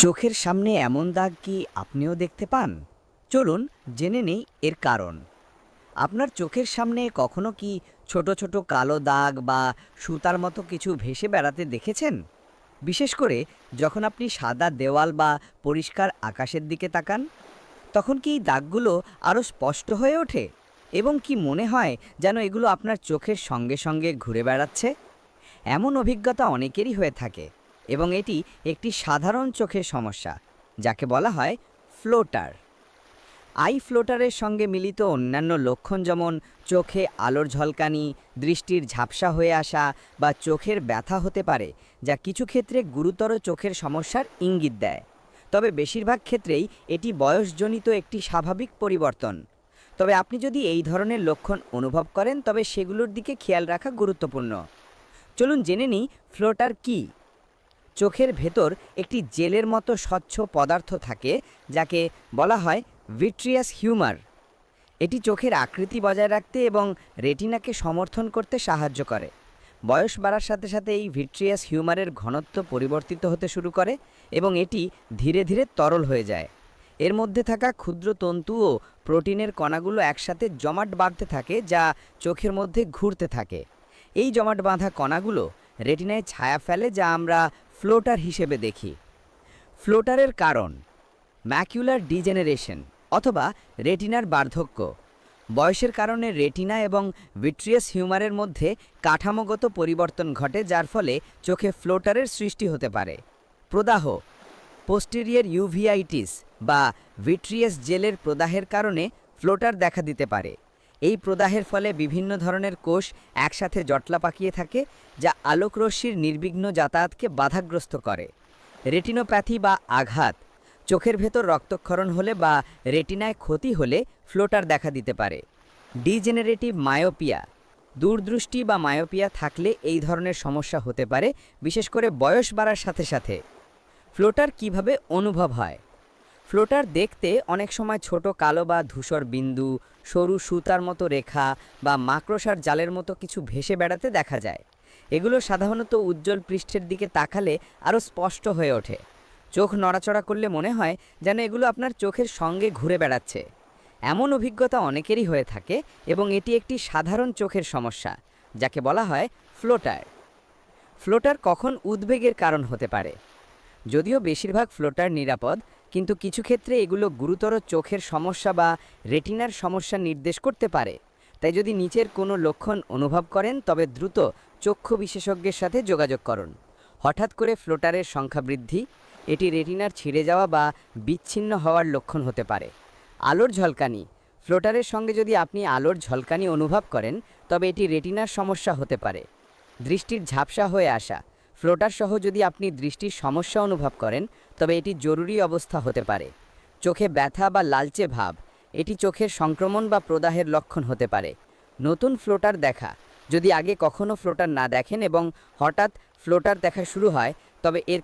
চোখের সামনে এমন দাগ কি আপনিও দেখতে পান? চলুন জেনে নেই এর কারণ। আপনার চোখের সামনে কখনো কি ছোট ছোট কালো দাগ বা সুতার মতো কিছু ভেসে বেড়াতে দেখেছেন? বিশেষ করে যখন আপনি সাদা দেওয়াল বা পরিষ্কার আকাশের দিকে তাকান, তখন কি এই দাগগুলো আরও স্পষ্ট হয়ে ওঠে? এবং কি মনে হয় যেন এগুলো আপনার চোখের সঙ্গে সঙ্গে ঘুরে বেড়াচ্ছে? এমন অভিজ্ঞতা অনেকেরই হয়ে থাকে। এবং এটি একটি সাধারণ চোখের সমস্যা, যাকে বলা হয় ফ্লোটার। আই ফ্লোটারের সঙ্গে মিলিত অন্যান্য লক্ষণ যেমন চোখে আলোর ঝলকানি, দৃষ্টির ঝাপসা হয়ে আসা বা চোখের ব্যথা হতে পারে, যা কিছু ক্ষেত্রে গুরুতর চোখের সমস্যার ইঙ্গিত দেয়। তবে বেশিরভাগ ক্ষেত্রেই এটি বয়সজনিত একটি স্বাভাবিক পরিবর্তন। তবে আপনি যদি এই ধরনের লক্ষণ অনুভব করেন, তবে সেগুলোর দিকে খেয়াল রাখা গুরুত্বপূর্ণ। চলুন জেনে নিই ফ্লোটার কী। চোখের ভেতর একটি জেলের মতো স্বচ্ছ পদার্থ থাকে, যাকে বলা হয় ভিট্রিয়াস হিউমার এটি চোখের আকৃতি বজায় রাখতে এবং রেটিনাকে সমর্থন করতে সাহায্য করে। বয়স বাড়ার সাথে সাথে এই ভিট্রিয়াস হিউমারের ঘনত্ব পরিবর্তিত হতে শুরু করে এবং এটি ধীরে ধীরে তরল হয়ে যায়। এর মধ্যে থাকা ক্ষুদ্র তন্তু ও প্রোটিনের কণাগুলো একসাথে জমাট বাঁধতে থাকে, যা চোখের মধ্যে ঘুরতে থাকে। এই জমাট বাঁধা কণাগুলো রেটিনায় ছায়া ফেলে যা আমরা ফ্লোটার হিসেবে দেখি। ফ্লোটারের কারণ ম্যাকিউলার ডিজেনারেশন অথবা রেটিনার বার্ধক্য। বয়সের কারণে রেটিনা এবং ভিট্রিয়াস হিউমারের মধ্যে কাঠামোগত পরিবর্তন ঘটে, যার ফলে চোখে ফ্লোটারের সৃষ্টি হতে পারে। প্রদাহ পোস্টেরিয়ার ইউভিআইটিস বা ভিট্রিয়াস জেলের প্রদাহের কারণে ফ্লোটার দেখা দিতে পারে। এই প্রদাহের ফলে বিভিন্ন ধরনের কোষ একসাথে জটলা পাকিয়ে থাকে, যা আলোকরশ্মির নির্বিঘ্ন যাতায়াতকে বাধাগ্রস্ত করে। রেটিনোপ্যাথি বা আঘাত, চোখের ভেতর রক্তক্ষরণ হলে বা রেটিনায় ক্ষতি হলে ফ্লোটার দেখা দিতে পারে। ডিজেনারেটিভ মায়োপিয়া, দূরদৃষ্টি বা মায়োপিয়া থাকলে এই ধরনের সমস্যা হতে পারে, বিশেষ করে বয়স বাড়ার সাথে সাথে। ফ্লোটার কীভাবে অনুভব হয়? ফ্লোটার দেখতে অনেক সময় ছোট কালো বা ধূসর বিন্দু, সরু সুতার মতো রেখা বা মাকড়সার জালের মতো কিছু ভেসে বেড়াতে দেখা যায়। এগুলো সাধারণত উজ্জ্বল পৃষ্ঠের দিকে তাকালে আরও স্পষ্ট হয়ে ওঠে। চোখ নড়াচড়া করলে মনে হয় যেন এগুলো আপনার চোখের সঙ্গে ঘুরে বেড়াচ্ছে। এমন অভিজ্ঞতা অনেকেরই হয়ে থাকে এবং এটি একটি সাধারণ চোখের সমস্যা, যাকে বলা হয় ফ্লোটার। ফ্লোটার কখন উদ্বেগের কারণ হতে পারে? যদিও বেশিরভাগ ফ্লোটার নিরাপদ কিন্তু কিছু ক্ষেত্রে এগুলো গুরুতর চোখের সমস্যা বা রেটিনার সমস্যা নির্দেশ করতে পারে। তাই যদি নিচের কোনো লক্ষণ অনুভব করেন, তবে দ্রুত চক্ষু বিশেষজ্ঞের সাথে যোগাযোগ করুন। হঠাৎ করে ফ্লোটারের সংখ্যা বৃদ্ধি, এটি রেটিনার ছিঁড়ে যাওয়া বা বিচ্ছিন্ন হওয়ার লক্ষণ হতে পারে। আলোর ঝলকানি, ফ্লোটারের সঙ্গে যদি আপনি আলোর ঝলকানি অনুভব করেন, তবে এটি রেটিনার সমস্যা হতে পারে। দৃষ্টির ঝাপসা হয়ে আসা ফ্লোটার সহ যদি আপনি দৃষ্টির সমস্যা অনুভব করেন, তবে এটি জরুরি অবস্থা হতে পারে। চোখে ব্যথা বা লালচে ভাব, এটি চোখের সংক্রমণ বা প্রদাহের লক্ষণ হতে পারে। নতুন ফ্লোটার দেখা, যদি আগে কখনো ফ্লোটার না দেখেন এবং হঠাৎ ফ্লোটার দেখা শুরু হয়, তবে এর